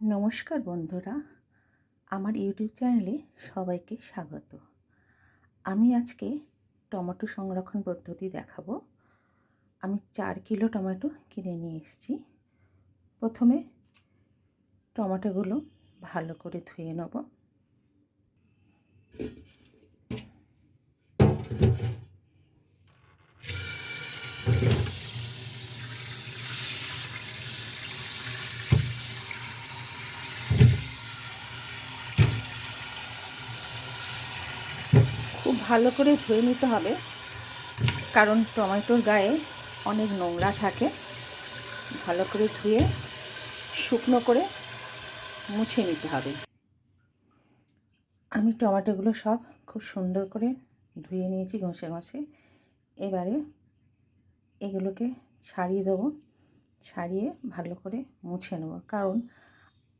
নমস্কার বন্ধুরা, আমার ইউটিউব চ্যানেলে সবাইকে স্বাগত। আমি আজকে টমেটো সংরক্ষণ পদ্ধতি দেখাবো। আমি চার কিলো টমেটো কিনে নিয়ে এসেছি। প্রথমে টমেটোগুলো ভালো করে ধুয়ে নেব খুব ভালো করে ধুয়ে নিতে হবে। কারণ টমেটোর গায়ে অনেক নোংরা থাকে। ভালো করে ধুয়ে শুকনো করে মুছে নিতে হবে। আমি টমেটোগুলো সব খুব সুন্দর করে ধুয়ে নিয়েছি ঘষে ঘষে। এবারে এগুলোকে ছাড়িয়ে দেবো। ছাড়িয়ে ভালো করে মুছে নেব। কারণ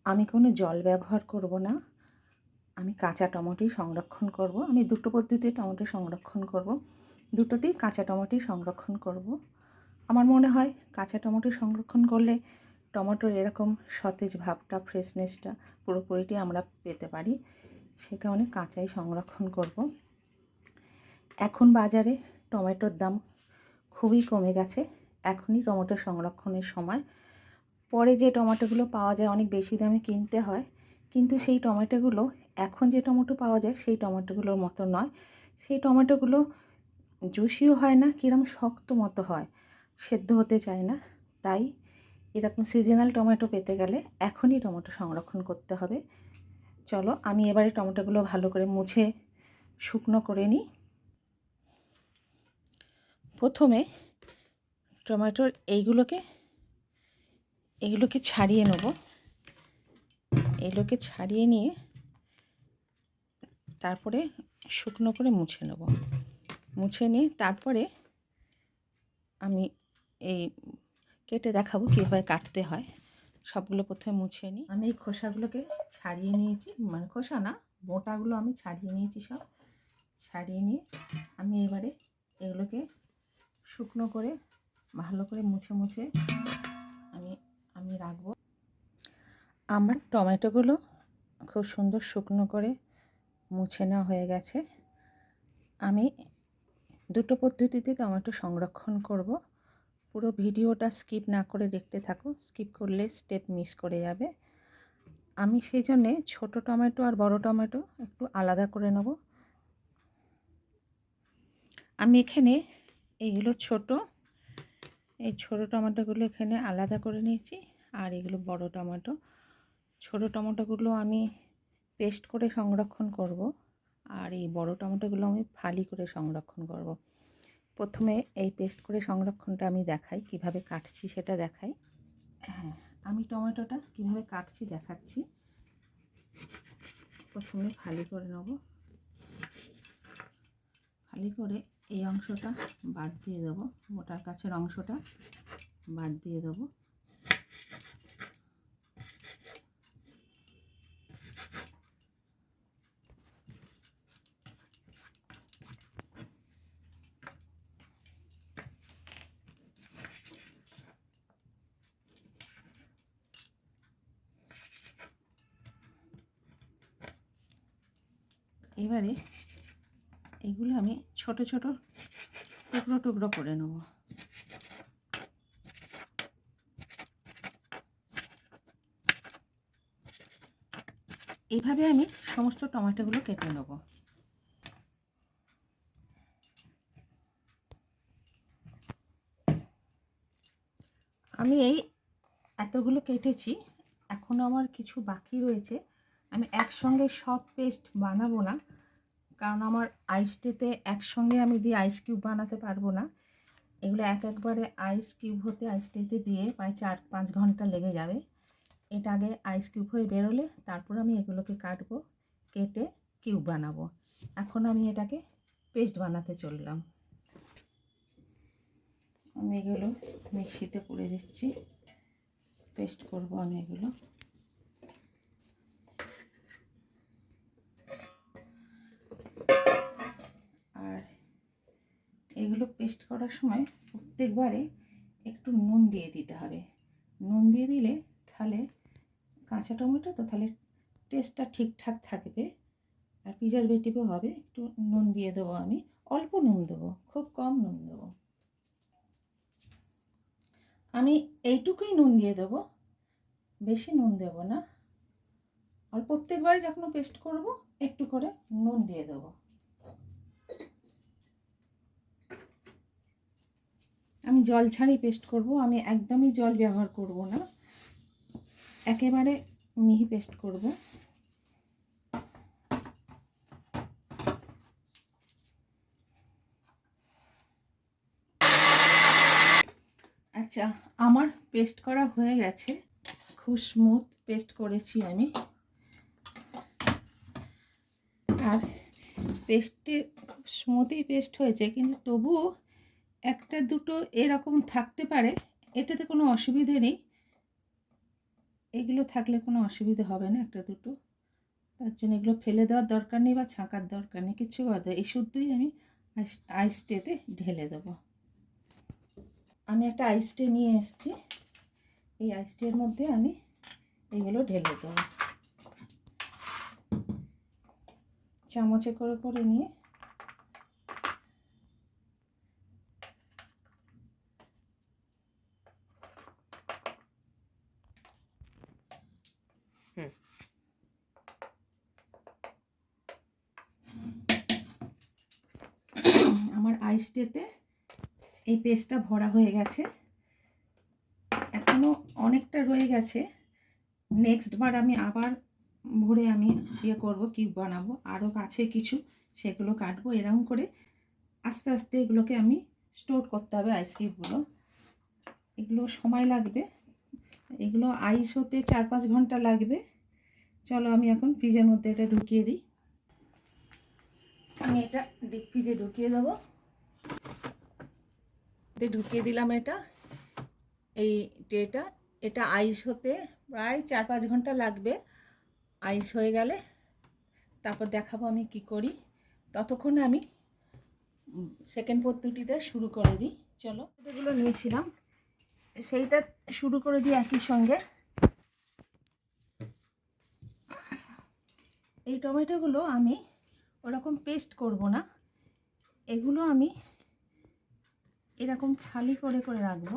আমি কোনো জল ব্যবহার করব না। আমি কাঁচা টমেটোই সংরক্ষণ করব। আমি দুটো পদ্ধতিতে টমেটো সংরক্ষণ করব। দুটোতেই কাঁচা টমেটোই সংরক্ষণ করব। আমার মনে হয় কাঁচা টমেটো সংরক্ষণ করলে টমেটোর এরকম সতেজ ভাবটা ফ্রেশনেসটা পুরোপুরিটি আমরা পেতে পারি। সে কারণে কাঁচাই সংরক্ষণ করব। এখন বাজারে টমেটোর দাম খুবই কমে গেছে। এখনই টমেটো সংরক্ষণের সময়। পরে যে টমেটোগুলো পাওয়া যায় অনেক বেশি দামে কিনতে হয়। কিন্তু সেই টমেটোগুলো এখন যে টমেটো পাওয়া যায় সেই টমেটোগুলোর মতো নয়। সেই টমেটোগুলো জুসিও হয় না, কিরম শক্ত মতো হয়, সেদ্ধ হতে চায় না। তাই এরকম সিজনাল টমেটো পেতে গেলে এখনই টমেটো সংরক্ষণ করতে হবে। চলো আমি এবারে টমেটোগুলো ভালো করে মুছে, শুকনো করে নিই। প্রথমে টমেটোর এইগুলোকে, এগুলোকে ছাড়িয়ে নেব। এগুলোকে ছাড়িয়ে নিয়ে তারপরে শুকনো করে মুছে নেব। মুছে নিয়ে তারপরে আমি এই কেটে দেখাবো কীভাবে কাটতে হয়। সবগুলো প্রথমে মুছে নিই। আমি এই খোসাগুলোকে ছাড়িয়ে নিয়েছি। মানে খোসা না বোটাগুলো আমি ছাড়িয়ে নিয়েছি সব। ছাড়িয়ে নিয়ে আমি এবারে এগুলোকে শুকনো করে, ভালো করে মুছে মুছে আমি আমি রাখব। আমার টমেটোগুলো খুব সুন্দর শুকনো করে মুছে নেওয়া হয়ে গেছে। আমি দুটো পদ্ধতিতে টমেটো সংরক্ষণ করব। পুরো ভিডিওটা স্কিপ না করে দেখতে থাকো। স্কিপ করলে স্টেপ মিস করে যাবে। আমি সেই জন্যে ছোটো টমেটো আর বড় টমেটো একটু আলাদা করে নেব। আমি এখানে এইগুলো ছোট, এই ছোটো টমেটোগুলো এখানে আলাদা করে নিয়েছি। আর এগুলো বড় টমেটো। ছোটো টমেটোগুলো আমি পেস্ট করে সংরক্ষণ করব আর এই বড় টমেটোগুলো আমি ফালি করে সংরক্ষণ করব। প্রথমে এই পেস্ট করে সংরক্ষণটা আমি দেখাই, কীভাবে কাটছি সেটা দেখাই। হ্যাঁ আমি টমেটোটা কীভাবে কাটছি দেখাচ্ছি। প্রথমে ফালি করে নেব। ফালি করে এই অংশটা বাদ দিয়ে দেবো মোটার কাছের অংশটা বাদ দিয়ে দেবো। এবারে এগুলো আমি ছোট ছোট টুকরো টুকরো করে নেব। এইভাবে আমি সমস্ত টমেটোগুলো কেটে নেব। আমি এই এতগুলো কেটেছি এখনও আমার কিছু বাকি রয়েছে। আমি একসঙ্গে সব পেস্ট বানাবো না। কারণ আমার আইসটিতে একসঙ্গে আমি দিয়ে আইস কিউব বানাতে পারব না। এগুলো এক একবারে আইস কিউব হতে আইসটিতে দিয়ে প্রায় চার পাঁচ ঘণ্টা লেগে যাবে। এটা আগে আইস কিউব হয়ে বেরোলে তারপর আমি এগুলোকে কাটবো, কেটে কিউব বানাবো। এখন আমি এটাকে পেস্ট বানাতে চললাম। আমি এগুলো মিক্সিতে করে দিচ্ছি। পেস্ট করব আমি এগুলো এগুলো পেস্ট করার সময় প্রত্যেকবারে একটু নুন দিয়ে দিতে হবে। নুন দিয়ে দিলে তাহলে কাঁচা টমেটো তো তাহলে টেস্টটা ঠিকঠাক থাকবে। আর প্রিজারভেটিভও হবে। একটু নুন দিয়ে দেবো আমি। অল্প নুন দেবো। খুব কম নুন দেবো। আমি এইটুকুই নুন দিয়ে দেবো। বেশি নুন দেব না। আর প্রত্যেকবারই যখন পেস্ট করব, একটু করে নুন দিয়ে দেবো। আমি জল ছাড়াই পেস্ট করব, আমি একদমই জল ব্যবহার করব না। একেবারে মিহি পেস্ট করব। আচ্ছা আমার পেস্ট করা হয়ে গেছে। খুব স্মুথ পেস্ট করেছি আমি। আর পেস্টে খুব স্মুথই পেস্ট হয়েছে, কিন্তু তবুও একটা দুটো এরকম থাকতে পারে, এটাতে কোনো অসুবিধে নেই। এগুলো থাকলে কোনো অসুবিধে হবে না একটা দুটো। তার জন্য এগুলো ফেলে দেওয়ার দরকার নেই বা ছাঁকার দরকার নেই, কিছু কথা এই শুদ্ধই আমি আইস আইস ট্রেতে ঢেলে দেবো। আমি একটা আইস ট্রে নিয়ে এসেছি। এই আইস ট্রের মধ্যে আমি এগুলো ঢেলে দেবো। চামচে করে করে নিয়ে আমার আইস ডেতে এই পেস্টটা ভরা হয়ে গেছে। এখনও অনেকটা রয়ে গেছে। নেক্সট বার আমি আবার ভরে আমি ইয়ে করব কিউব বানাবো। আরও কাছে কিছু সেগুলো কাটবো, এরকম করে আস্তে আস্তে এগুলোকে আমি স্টোর করতে হবে আইসক্রিমগুলো এগুলো সময় লাগবে। এগুলো আইস হতে চার পাঁচ ঘণ্টা লাগবে। চলো আমি এখন ফ্রিজের মধ্যে এটা ঢুকিয়ে দিই। আমি এটা ডিপ ফ্রিজে ঢুকিয়ে দেবো। ঢুকিয়ে দিলাম এটা। এই ট্রেটা। এটা আইস হতে প্রায় চার পাঁচ ঘণ্টা লাগবে। আইস হয়ে গেলে। তারপর দেখাবো আমি কি করি। ততক্ষণ আমি সেকেন্ড পদ্ধতিটা শুরু করে দিই। চলো। এগুলো নিয়েছিলাম। সেইটা শুরু করে দিই একই সঙ্গে। এই টমেটোগুলো আমি ওরকম পেস্ট করব না। এগুলো আমি এরকম খালি করে করে রাখব।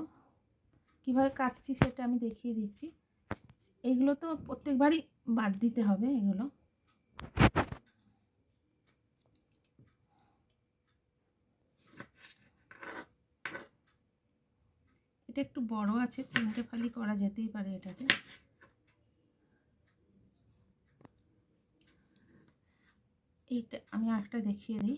কীভাবে কাটছি সেটা আমি দেখিয়ে দিচ্ছি। এগুলো তো প্রত্যেকবারই বাদ দিতে হবে এগুলো। এটা একটু বড় আছে, তিনটে ফালি করা যেতেই পারে এটাতে। এইটা আমি আরেকটা দেখিয়ে দিই।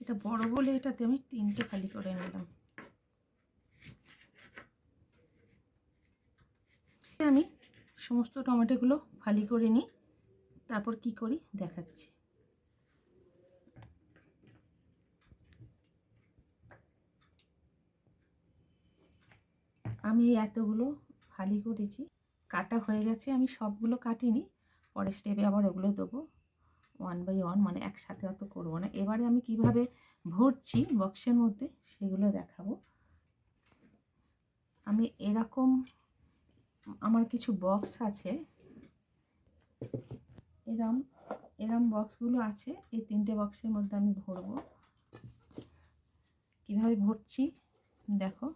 এটা বড় বলে এটাতে আমি তিনটে খালি করে নিলাম আমি সমস্ত টমেটোগুলো ফালি করে নিই, তারপর কি করি দেখাচ্ছি। আমি এতগুলো ফালি করেছি, কাটা হয়ে গেছে, আমি সবগুলো কাটিনি, পরের স্টেপে আবার ওগুলো দেবো ওয়ান বাই ওয়ান মানে একসাথে অত করব না। এবারে আমি কীভাবে ভরছি বক্সের মধ্যে, সেগুলো দেখাবো। আমি এরকম আমার কিছু বক্স আছে। এরম এরম বক্সগুলো আছে। এই তিনটে বক্সের মধ্যে আমি ভরবো। কীভাবে ভরছি? দেখো,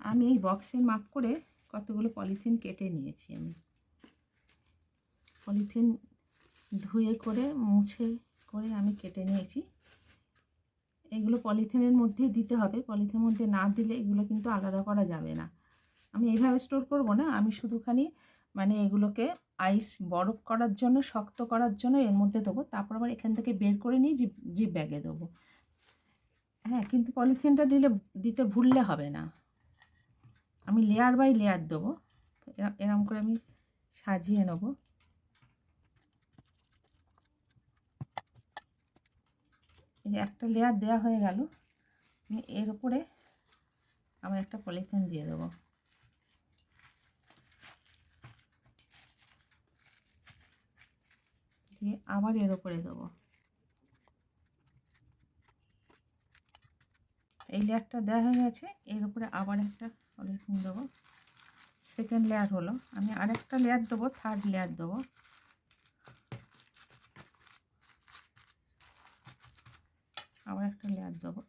আমি এই বক্সে মাপ করে কতগুলো পলিথিন কেটে নিয়েছি আমি। পলিথিন ধুয়ে করে, মুছে করে আমি কেটে নিয়েছি। এগুলো পলিথিনের মধ্যে দিতে হবে। পলিথিনের মধ্যে না দিলে এগুলো কিন্তু আলাদা করা যাবে না। আমি এইভাবে স্টোর করব না। আমি শুধুখানি মানে এগুলোকে আইস বরফ করার জন্য, শক্ত করার জন্য এর মধ্যে দেবো। তারপর আবার এখান থেকে বের করে নিয়ে জিপ জিপ ব্যাগে দেবো। হ্যাঁ কিন্তু পলিথিনটা দিলে, দিতে ভুললে হবে না। আমি লেয়ার বাই লেয়ার দেবো। এরম করে আমি সাজিয়ে নেব। একটা লেয়ার দেওয়া হয়ে গেল। আমি এর উপরে আবার একটা পলিথিন দিয়ে দেবো। দিয়ে আবার এর উপরে দেবো। এই লেয়ারটা দেওয়া হয়ে গেছে, এর উপরে আবার একটা পলিথিন দেবো। সেকেন্ড লেয়ার হলো। আমি আরেকটা লেয়ার দেবো থার্ড লেয়ার দেবো। আবার একটা লেয়ার দেবো।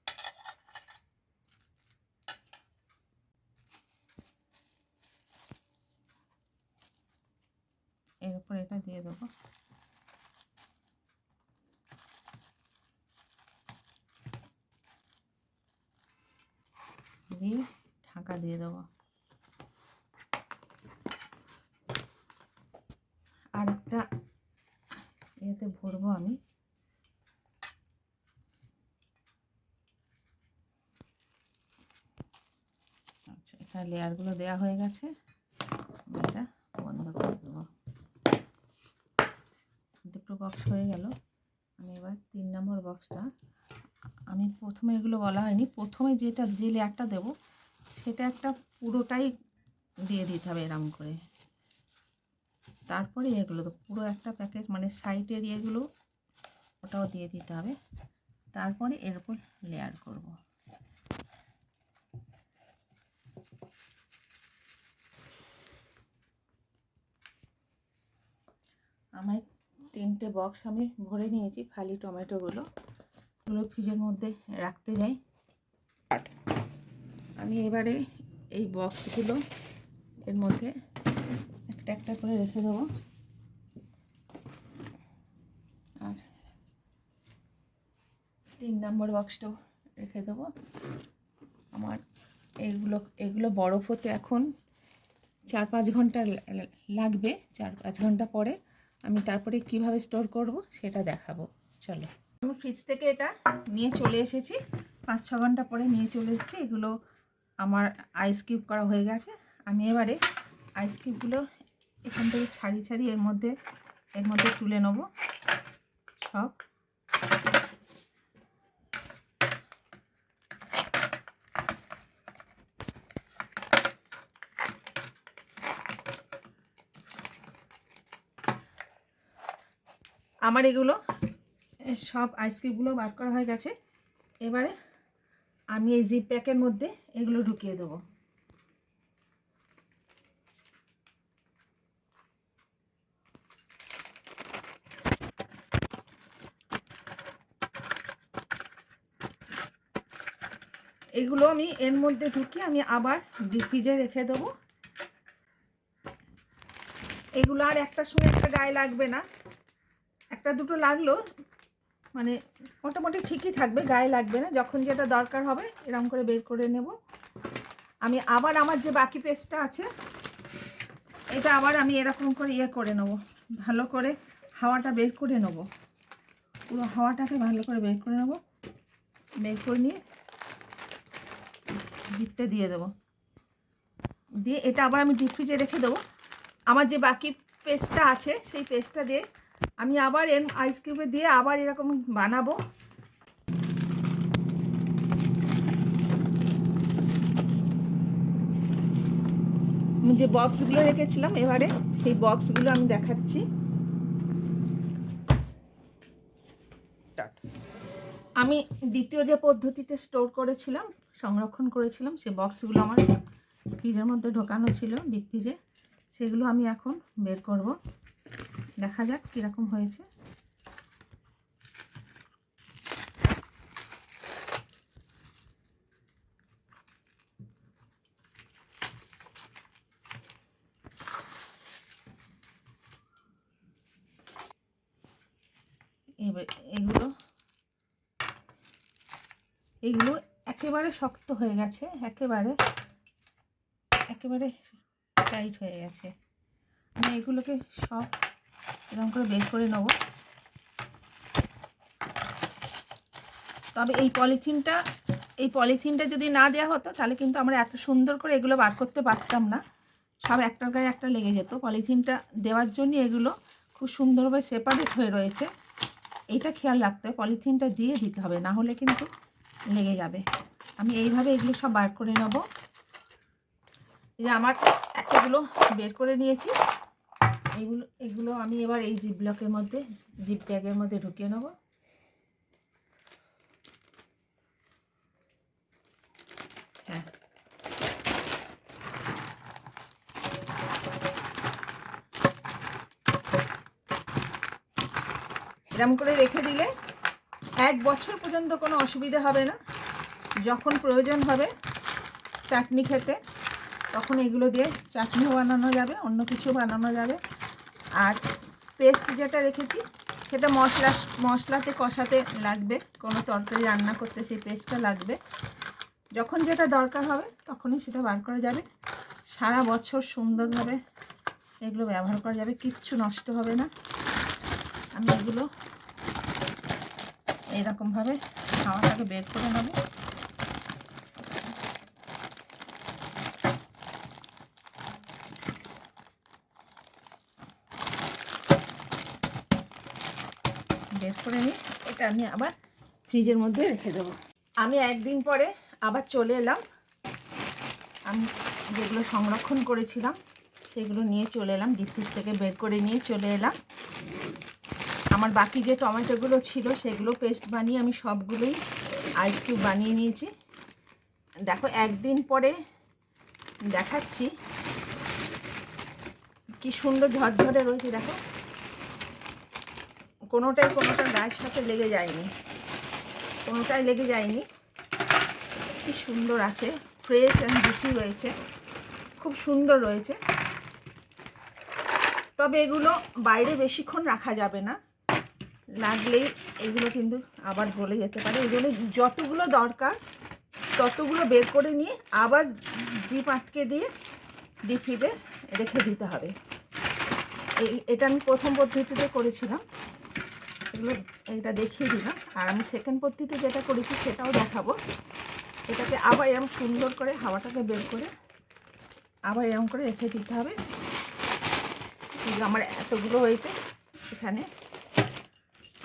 এর উপর এটা দিয়ে দেবো। দিয়ে ঢাকা দিয়ে দেবো। আর একটা ইয়েতে ভরবো আমি। আচ্ছা এখানে লেয়ারগুলো দেওয়া হয়ে গেছে। এটা বন্ধ করে দেবো। দুটো বক্স হয়ে গেল। আমি এবার তিন নম্বর বক্সটা প্রথমে এগুলো বলা হয়নি। প্রথমে যেটা, যে লেয়ারটা দেবো, সেটা একটা পুরোটাই দিয়ে দিতে হবে এরম করে। তারপরে এগুলো তো পুরো একটা প্যাকেট মানে সাইডের ইয়েগুলো, ওটাও দিয়ে দিতে হবে। তারপরে এর উপর লেয়ার করব। আমার তিনটে বক্স আমি ভরে নিয়েছি, খালি টমেটোগুলো। এগুলো ফ্রিজের মধ্যে রাখতে যাই। আমি এবারে এই বক্সগুলো এর মধ্যে একটা একটা করে রেখে দেবো। আর তিন নম্বর বক্সটাও রেখে দেবো। আমার এগুলো এগুলো বরফ হতে এখন চার পাঁচ ঘণ্টা লাগবে। চার পাঁচ ঘণ্টা পরে আমি তারপরে কীভাবে স্টোর করব সেটা দেখাবো। চলো। আমি ফ্রিজ থেকে এটা নিয়ে চলে এসেছি। পাঁচ, ছ ঘণ্টা পরে নিয়ে চলে এসেছি। এগুলো আমার আইস কিউব করা হয়ে গেছে। আমি এবারে আইস কিউবগুলো এখান থেকে ছাড়ি ছাড়ি এর মধ্যে এর মধ্যে তুলে নেব। সব। আমার এগুলো সব আইসক্রিমগুলো বার করা হয়ে গেছে। এবারে আমি এই জিপ প্যাকের মধ্যে এগুলো ঢুকিয়ে দেবো। এগুলো আমি এর মধ্যে ঢুকিয়ে আমি আবার ফ্রিজে রেখে দেবো। এগুলো আর একটার সঙ্গে একটা গায়ে লাগবে না। একটা দুটো লাগল মানে মোটামুটি ঠিকই থাকবে, গায়ে লাগবে না। যখন যেটা দরকার হবে এরকম করে বের করে নেব। আমি আবার আমার যে বাকি পেস্টটা আছে, এটা আবার আমি এরকম করে ইয়ে করে নেব। ভালো করে হাওয়াটা বের করে নেব। পুরো হাওয়াটাকে ভালো করে বের করে নেব। বের করে নিয়ে ডিপটা দিয়ে দেবো। দিয়ে এটা আবার আমি ডিপ ফ্রিজে রেখে দেবো। আমার যে বাকি পেস্টটা আছে, সেই পেস্টটা দিয়ে আমি আবার এর আইস কিউবে দিয়ে আবার এরকম বানাবো। আমি যে বক্সগুলো রেখেছিলাম এবারে সেই বক্সগুলো আমি দেখাচ্ছি। আমি দ্বিতীয় যে পদ্ধতিতে স্টোর করেছিলাম সংরক্ষণ করেছিলাম সেই বক্সগুলো আমার ফ্রিজের মধ্যে ঢোকানো ছিল ডিপ ফ্রিজে সেগুলো আমি এখন বের করব। দেখা যাক কীরকম হয়েছে। এবার এগুলো এগুলো একেবারে শক্ত হয়ে গেছে, একেবারে একেবারে টাইট হয়ে গেছে। আমি এগুলোকে সব এরকম করে বের করে নেব। তবে এই পলিথিনটা এই পলিথিনটা যদি না দেওয়া হতো, তাহলে কিন্তু আমরা এত সুন্দর করে এগুলো বার করতে পারতাম না। সব একটার গায়ে একটা লেগে যেত। পলিথিনটা দেওয়ার জন্য এগুলো খুব সুন্দরভাবে সেপারেট হয়ে রয়েছে। এইটা খেয়াল রাখতে পলিথিনটা দিয়ে দিতে হবে, না হলে কিন্তু লেগে যাবে। আমি এইভাবে এগুলো সব বার করে নেব। যে আমার একটাগুলো বের করে নিয়েছি। এগুলো এগুলো আমি এবার এই জিপ ব্লকের মধ্যে জিপ ব্যাগের মধ্যে ঢুকিয়ে নেব। হ্যাঁ। এরম করে রেখে দিলে এক বছর পর্যন্ত কোনো অসুবিধা হবে না। যখন প্রয়োজন হবে চাটনি খেতে, তখন এগুলো দিয়ে চাটনিও বানানো যাবে, অন্য কিছু বানানো যাবে। আর পেস্ট যেটা রেখেছি, সেটা মশলা, মশলাতে কষাতে লাগবে। কোনো তরকারি রান্না করতে সেই পেস্টটা লাগবে। যখন যেটা দরকার হবে, তখনই সেটা বার করা যাবে। সারা বছর সুন্দরভাবে এগুলো ব্যবহার করা যাবে, কিচ্ছু নষ্ট হবে না। আমি এগুলো এইরকমভাবে খাওয়াটাকে বের করে নেব। বের করে নিই। এটা আমি আবার ফ্রিজের মধ্যে রেখে দেবো। আমি একদিন পরে আবার চলে এলাম। আমি যেগুলো সংরক্ষণ করেছিলাম, সেগুলো নিয়ে চলে এলাম। ডিপ ফ্রিজ থেকে বের করে নিয়ে চলে এলাম। আমার বাকি যে টমেটোগুলো ছিল, সেগুলো পেস্ট বানিয়ে আমি সবগুলোই আইস কিউব বানিয়ে নিয়েছি। দেখো, একদিন পরে দেখাচ্ছি। কি সুন্দর ঝরঝরে রয়েছে, দেখো। কোনোটাই কোনোটা গায়ের সাথে লেগে যায়নি। কোনোটাই লেগে যায়নি। কি সুন্দর আছে। ফ্রেশ অ্যান্ড জুসি রয়েছে। খুব সুন্দর রয়েছে। তবে এগুলো বাইরে বেশিক্ষণ রাখা যাবে না। লাগলেই এগুলো কিন্তু আবার গলে যেতে পারে। এই জন্য যতগুলো দরকার, ততগুলো বের করে নিয়ে আবার জিপ আটকে দিয়ে ডিপ রেখে দিতে হবে। এই, এটা আমি প্রথম পদ্ধতিতে করেছিলাম। এগুলো এটা দেখিয়ে দিলাম। আর আমি সেকেন্ড পদ্ধতিতে যেটা করেছি সেটাও দেখাবো। এটাকে আবার এরকম সুন্দর করে হাওয়াটাকে বের করে আবার এরকম করে রেখে দিতে হবে। আমার এতগুলো হয়েছে এখানে।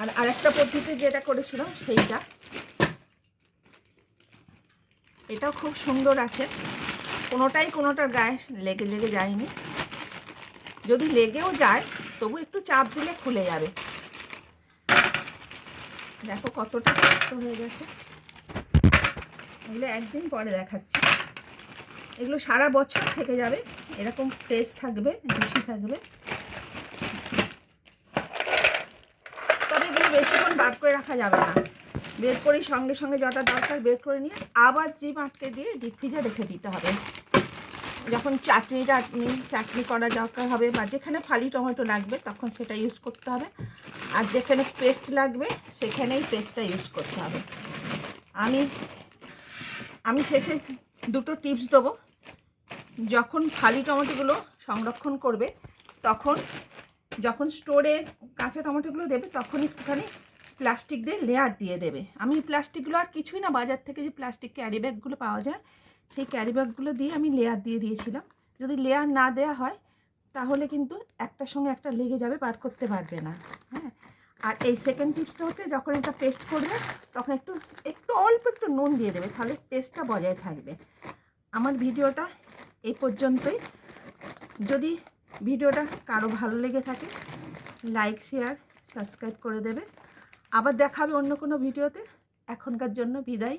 আর আরেকটা পদ্ধতি যেটা করেছিলাম সেইটা। এটাও খুব সুন্দর আছে। কোনোটাই কোনোটার গায়ে লেগে লেগে যায়নি। যদি লেগেও যায়, তবু একটু চাপ দিলে খুলে যাবে। দেখো কতটা শক্ত হয়ে গেছে। এগুলো একদিন পরে দেখাচ্ছি। এগুলো সারা বছর থেকে যাবে। এরকম ফ্রেশ থাকবে, জুসি থাকবে। তবে এগুলো বেশিক্ষণ বার করে রাখা যাবে না। বের করেই সঙ্গে সঙ্গে যটা দরকার বের করে নিয়ে আবার জিম আটকে দিয়ে ডিপ ফ্রিজে রেখে দিতে হবে। যখন চাটনি টাটনি চাটনি করা দরকার হবে বা যেখানে ফালি টমেটো লাগবে তখন সেটা ইউজ করতে হবে। আর যেখানে পেস্ট লাগবে, সেখানেই পেস্টটা ইউজ করতে হবে। আমি আমি শেষে দুটো টিপস দেবো। যখন খালি টমেটোগুলো সংরক্ষণ করবে, তখন, যখন স্টোরে কাঁচা টমেটোগুলো দেবে, তখন একটুখানি প্লাস্টিক দিয়ে লেয়ার দিয়ে দেবে। আমি প্লাস্টিকগুলো আর কিছুই না, বাজার থেকে যে প্লাস্টিক ক্যারি ব্যাগগুলো পাওয়া যায়, সেই ক্যারি ব্যাগগুলো দিয়ে আমি লেয়ার দিয়ে দিয়েছিলাম। যদি লেয়ার না দেওয়া হয় তাহলে কিন্তু একটার সঙ্গে একটা লেগে যাবে, বার করতে পারবে না। হ্যাঁ? আর এই সেকেন্ড টিপসটা হচ্ছে, যখন এটা পেস্ট করবে, তখন একটু একটু অল্প একটু নুন দিয়ে দেবে, তাহলে টেস্টটা বজায় থাকবে। আমার ভিডিওটা এই পর্যন্তই। যদি ভিডিওটা কারও ভালো লেগে থাকে লাইক শেয়ার সাবস্ক্রাইব করে দেবে। আবার দেখাবে অন্য কোনো ভিডিওতে। এখনকার জন্য বিদায়।